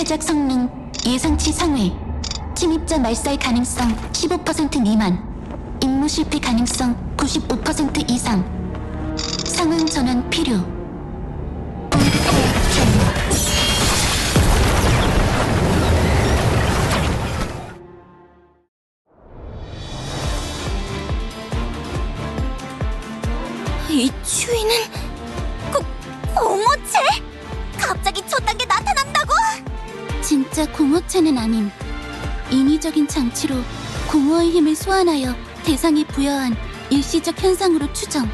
실패작 성능 예상치 상회 침입자 말살 가능성 15% 미만 임무 실패 가능성 95% 이상. 상황 전환 필요 공허체는 아님. 인위적인 장치로 공허의 힘을 소환하여 대상에 부여한 일시적 현상으로 추정.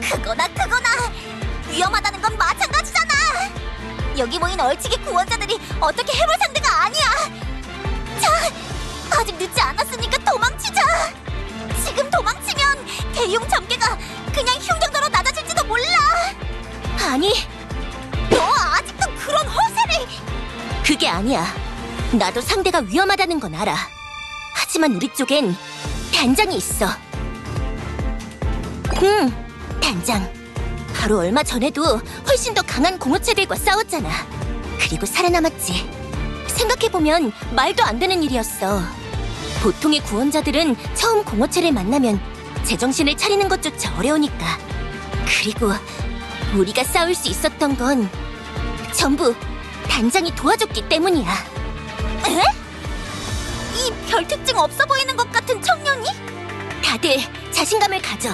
그거나 그거나! 위험하다는 건 마찬가지잖아! 여기 모인 얼치기 구원자들이 어떻게 해볼 상대가 아니야! 자 아직 늦지 않았으니까 도망치자! 지금 도망치면 대용 점괘가 그냥 흉 정도로 낮아질지도 몰라! 아니 너 아직도 그런 허세를! 그게 아니야 나도 상대가 위험하다는 건 알아 하지만 우리 쪽엔 단장이 있어 응 단장. 바로 얼마 전에도 훨씬 더 강한 공허체들과 싸웠잖아. 그리고 살아남았지. 생각해보면 말도 안 되는 일이었어. 보통의 구원자들은 처음 공허체를 만나면 제정신을 차리는 것조차 어려우니까. 그리고 우리가 싸울 수 있었던 건 전부 단장이 도와줬기 때문이야. 에? 이 별 특징 없어 보이는 것 같은 청년이? 다들 자신감을 가져.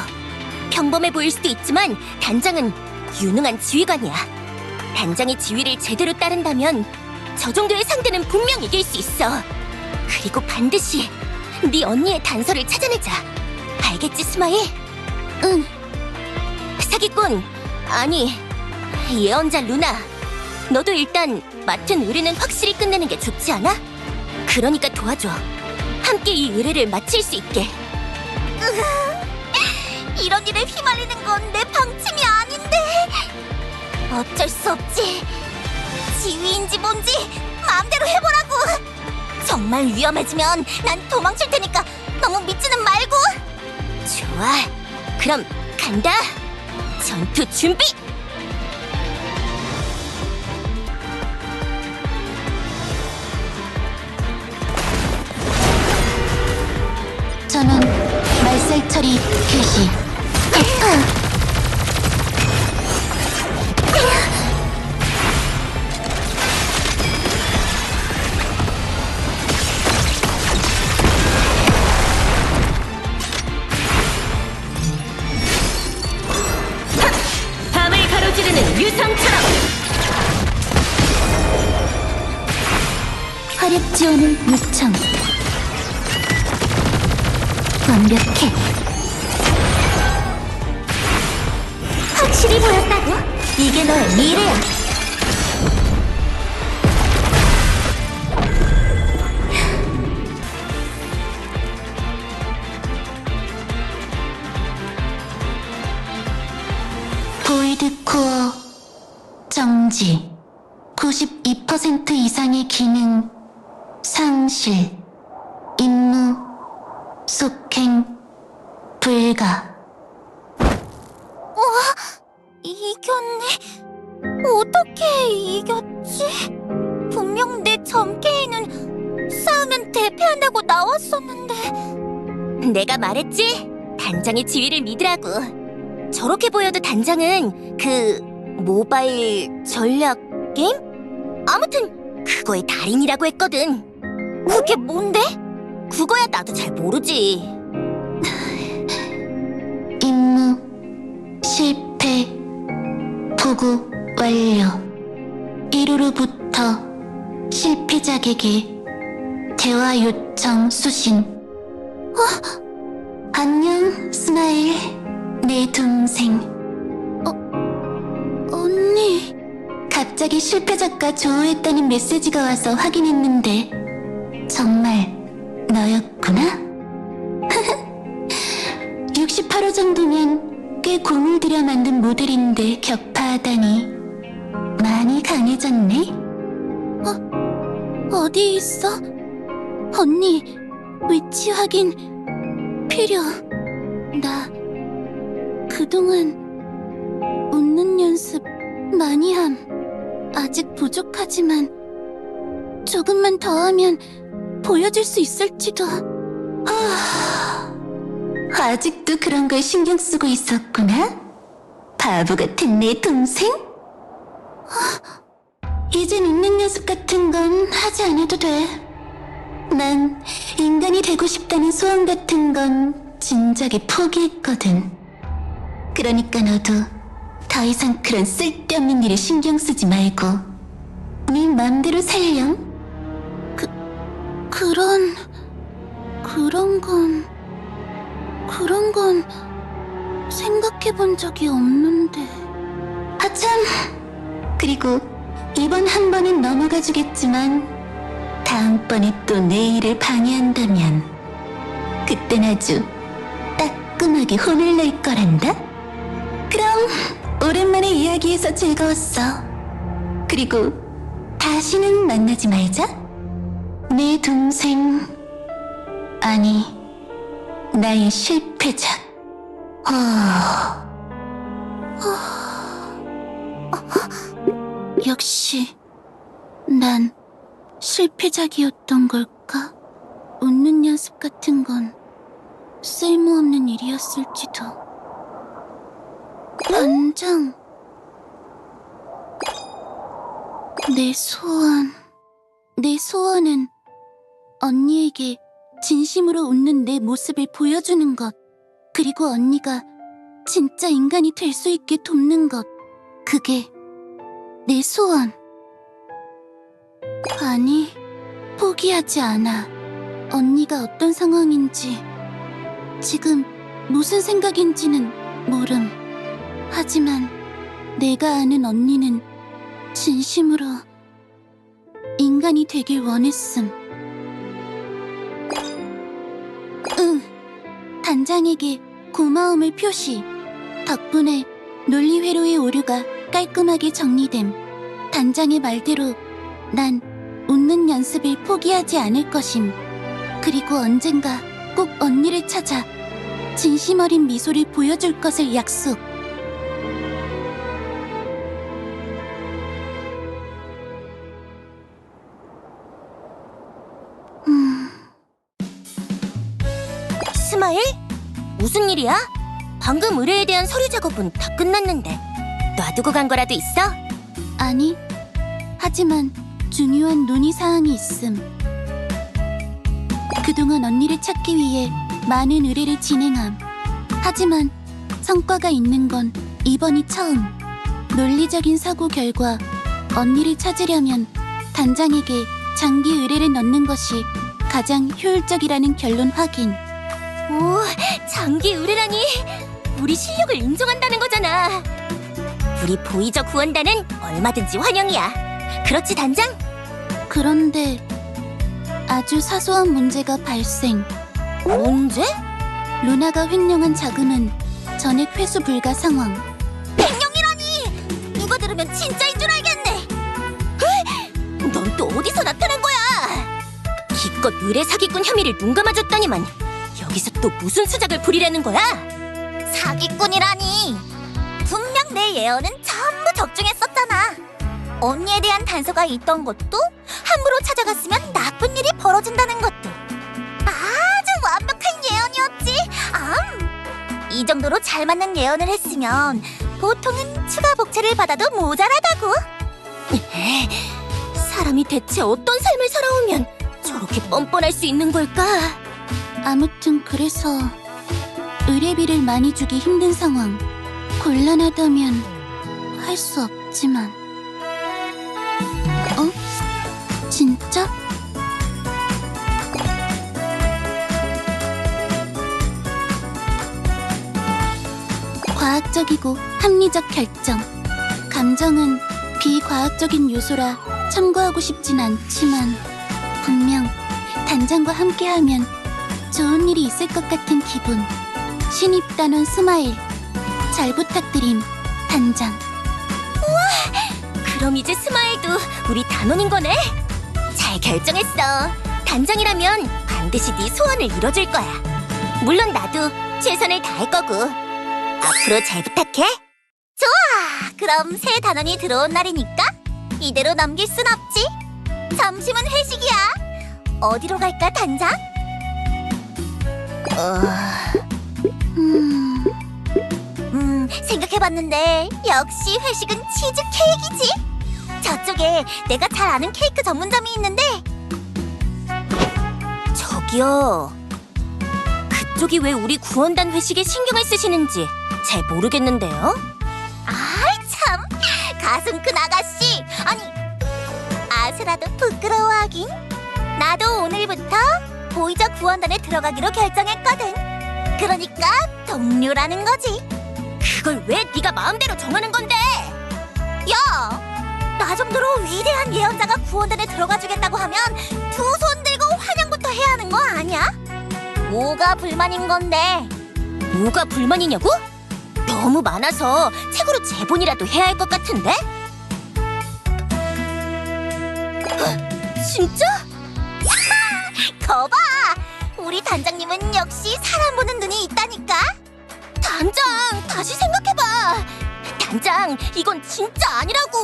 평범해 보일 수도 있지만 단장은 유능한 지휘관이야. 단장의 지휘를 제대로 따른다면 저 정도의 상대는 분명 이길 수 있어. 그리고 반드시 네 언니의 단서를 찾아내자. 알겠지, 스마일? 응 사기꾼 아니 예언자 루나. 너도 일단 맡은 의뢰는 확실히 끝내는 게 좋지 않아? 그러니까 도와줘. 함께 이 의뢰를 마칠 수 있게. 이런 일에 휘말리는 건 내 방침이 아닌데. 어쩔 수 없지. 지휘인지 뭔지 마음대로 해보라고. 정말 위험해지면 난 도망칠 테니까 너무 믿지는 말고. 좋아. 그럼 간다. 전투 준비 말살 처리 개시. 밤을 가로지르는 유성처럼. 화력 지원을 요청 완벽해. 확실히 보였다고? 이게 너의 미래야. 보이드 코어 정지. 92% 이상의 기능 상실. 임무 속행 불가 이겼네? 어떻게 이겼지? 분명 내 점괘에는 싸우면 대패한다고 나왔었는데 내가 말했지? 단장의 지휘를 믿으라고 저렇게 보여도 단장은 그 모바일 전략 게임? 아무튼 그거의 달인이라고 했거든 그게 뭔데? 그거야 나도 잘 모르지. 임무 실패 보고 완료. 1호로부터 실패작에게 대화 요청 수신. 어? 안녕 스마일. 내 동생. 어? 언니. 갑자기 실패작과 조우했다는 메시지가 와서 확인했는데 정말 너였구나? 68호 정도면 꽤 공을 들여 만든 모델인데 격파하다니 많이 강해졌네? 어? 어디 있어? 언니 위치 확인 필요 나 그동안 웃는 연습 많이 함 아직 부족하지만 조금만 더 하면 보여줄 수 있을지도. 아, 아직도 그런 걸 신경 쓰고 있었구나? 바보 같은 내 동생? 아, 이젠 웃는 연습 같은 건 하지 않아도 돼. 난 인간이 되고 싶다는 소원 같은 건 진작에 포기했거든. 그러니까 너도 더 이상 그런 쓸데없는 일에 신경 쓰지 말고 네 맘대로 살렴. 그 그런 그런 건 그런 건 생각해 본 적이 없는데. 아참 그리고 이번 한 번은 넘어가 주겠지만 다음번에 또 내 일을 방해한다면 그땐 아주 따끔하게 혼을 낼 거란다. 그럼 오랜만에 이야기해서 즐거웠어. 그리고 다시는 만나지 말자. 내 동생 아니 나의 실패작. 어... 어... 역시 난 실패작이었던 걸까? 웃는 연습 같은 건 쓸모없는 일이었을지도. 반장. 내 소원. 내 소원은 언니에게 진심으로 웃는 내 모습을 보여주는 것. 그리고 언니가 진짜 인간이 될 수 있게 돕는 것. 그게 내 소원. 아니, 포기하지 않아. 언니가 어떤 상황인지, 지금 무슨 생각인지는 모름. 하지만 내가 아는 언니는 진심으로 인간이 되길 원했음. 단장에게 고마움을 표시. 덕분에 논리회로의 오류가 깔끔하게 정리됨. 단장의 말대로 난 웃는 연습을 포기하지 않을 것임. 그리고 언젠가 꼭 언니를 찾아 진심 어린 미소를 보여줄 것을 약속. 무슨 일이야? 방금 의뢰에 대한 서류 작업은 다 끝났는데 놔두고 간 거라도 있어? 아니. 하지만 중요한 논의 사항이 있음. 그동안 언니를 찾기 위해 많은 의뢰를 진행함. 하지만 성과가 있는 건 이번이 처음. 논리적인 사고 결과 언니를 찾으려면 단장에게 장기 의뢰를 넣는 것이 가장 효율적이라는 결론 확인. 오, 장기 의뢰라니 우리 실력을 인정한다는 거잖아. 우리 보이저 구원단은 얼마든지 환영이야. 그렇지 단장? 그런데 아주 사소한 문제가 발생. 문제? 루나가 횡령한 자금은 전액 회수 불가 상황. 백령이라니! 누가 들으면 진짜인 줄 알겠네. 넌 또 어디서 나타난 거야? 기껏 의뢰 사기꾼 혐의를 눈 감아줬더니만 여기서 또 무슨 수작을 부리려는 거야? 사기꾼이라니! 분명 내 예언은 전부 적중했었잖아. 언니에 대한 단서가 있던 것도 함부로 찾아갔으면 나쁜 일이 벌어진다는 것도 아주 완벽한 예언이었지. 암. 이 정도로 잘 맞는 예언을 했으면 보통은 추가 복채를 받아도 모자라다고. 사람이 대체 어떤 삶을 살아오면 저렇게 뻔뻔할 수 있는 걸까? 아무튼 그래서 의뢰비를 많이 주기 힘든 상황. 곤란하다면 할 수 없지만. 어? 진짜? 과학적이고 합리적 결정. 감정은 비과학적인 요소라 참고하고 싶진 않지만 분명 단장과 함께하면 좋은 일이 있을 것 같은 기분. 신입 단원 스마일. 잘 부탁드림, 단장. 그럼 이제 스마일도 우리 단원인 거네? 잘 결정했어. 단장이라면 반드시 네 소원을 이뤄줄 거야. 물론 나도 최선을 다할 거고. 앞으로 잘 부탁해. 좋아. 그럼 새 단원이 들어온 날이니까 이대로 넘길 순 없지. 점심은 회식이야. 어디로 갈까, 단장? 음, 음, 생각해봤는데 역시 회식은 치즈 케이크지. 저쪽에 내가 잘 아는 케이크 전문점이 있는데. 저기요. 그쪽이 왜 우리 구원단 회식에 신경을 쓰시는지 잘 모르겠는데요. 아이 참, 가슴 큰 아가씨. 아니, 아스라도 부끄러워하긴. 나도 오늘부터 보이저 구원단에 들어가기로 결정했거든. 그러니까 동료라는 거지. 그걸 왜 네가 마음대로 정하는 건데? 야, 나 정도로 위대한 예언자가 구원단에 들어가 주겠다고 하면 두 손 들고 환영부터 해야 하는 거 아니야? 뭐가 불만인 건데? 뭐가 불만이냐고? 너무 많아서 책으로 제본이라도 해야 할 것 같은데? 헉, 진짜? 거봐! 우리 단장님은 역시 사람 보는 눈이 있다니까? 단장, 다시 생각해봐! 단장, 이건 진짜 아니라고!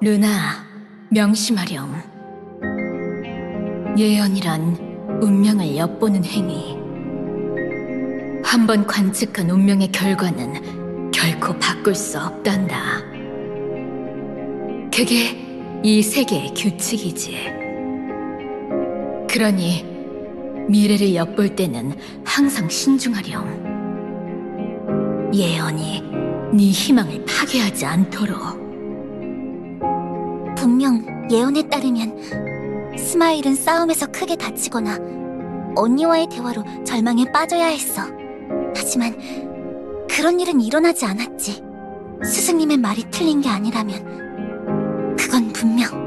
루나, 명심하렴. 예언이란 운명을 엿보는 행위. 한 번 관측한 운명의 결과는 결코 바꿀 수 없단다. 그게 이 세계의 규칙이지. 그러니 미래를 엿볼 때는 항상 신중하렴. 예언이 네 희망을 파괴하지 않도록. 분명 예언에 따르면 스마일은 싸움에서 크게 다치거나 언니와의 대화로 절망에 빠져야 했어. 하지만 그런 일은 일어나지 않았지. 스승님의 말이 틀린 게 아니라면 그건 분명